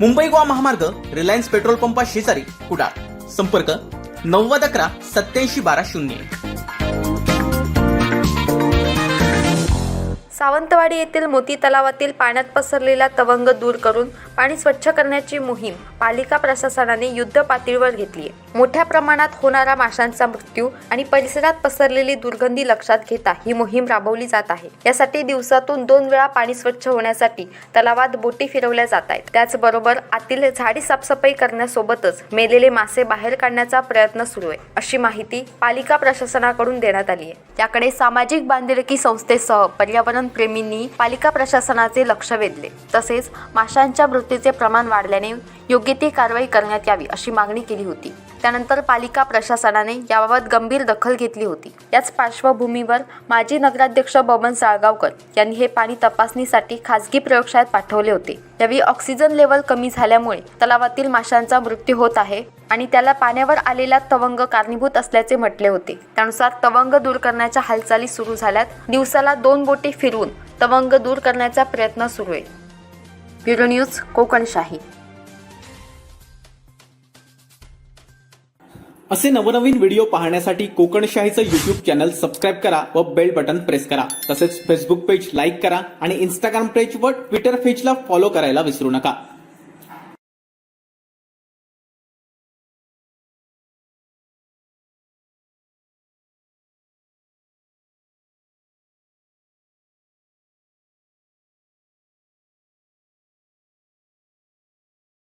मुंबई गोवा महामार्ग Reliance petrol पंपा शेजारी कुडाळ. संपर्क नव्वद अकरा सत्याऐंशी बारा शून्य एक. सावंतवाडी येथील मोती तलावातील पाण्यात पसरलेला तवंग दूर करून पाणी स्वच्छ करण्याची मोहीम पालिका प्रशासनाने युद्ध पातळीवर घेतली आहे. मोठ्या प्रमाणात होणारा माशांचा मृत्यू आणि परिसरात पसरलेली दुर्गंधी लक्षात घेता ही मोहीम राबवली जात आहे. यासाठी दिवसातून दोन वेळा पाणी स्वच्छ होण्यासाठी तलावात बोटी फिरवल्या जात आहेत. त्याचबरोबर आतील झाडी साफसफाई करण्यासोबतच मेलेले मासे बाहेर काढण्याचा प्रयत्न सुरू आहे अशी माहिती पालिका प्रशासनाकडून देण्यात आली आहे. त्याकडे सामाजिक बांधिलकी संस्थेसह पर्यावरण प्रेमींनी पालिका प्रशासनाचे लक्ष वेधले. तसेच माशांच्या मृत्यूचे प्रमाण वाढल्याने योग्य ती कारवाई करण्यात यावी अशी मागणी केली होती. त्यानंतर पालिका प्रशासनाने याबाबत गंभीर दखल घेतली होती. याच पार्श्वभूमीवर माजी नगराध्यक्ष बबन साळगावकर यांनी हे पाणी तपासणीसाठी खासगी प्रयोगशाळेत पाठवले होते. यावेळी ऑक्सिजन लेवल कमी झाल्यामुळे तलावातील माशांचा मृत्यू होत आहे. आणि त्याला पाण्यावर आलेला तवंग कारणीभूत असल्याचे म्हटले होते. त्यानुसार तवंग दूर करण्याच्या हालचाली सुरू झाल्यात. दिवसाला दोन बोटी फिरवून तवंग दूर करण्याचा प्रयत्न सुरू आहे. Bureau news Kokanshahi. असे नवनवीन व्हिडिओ पाहण्यासाठी कोकणशाहीचं युट्यूब चॅनल सबस्क्राईब करा व बेल बटन प्रेस करा. तसेच फेसबुक पेज लाईक करा आणि इंस्टाग्राम पेज व ट्विटर पेजला फॉलो करायला विसरू नका.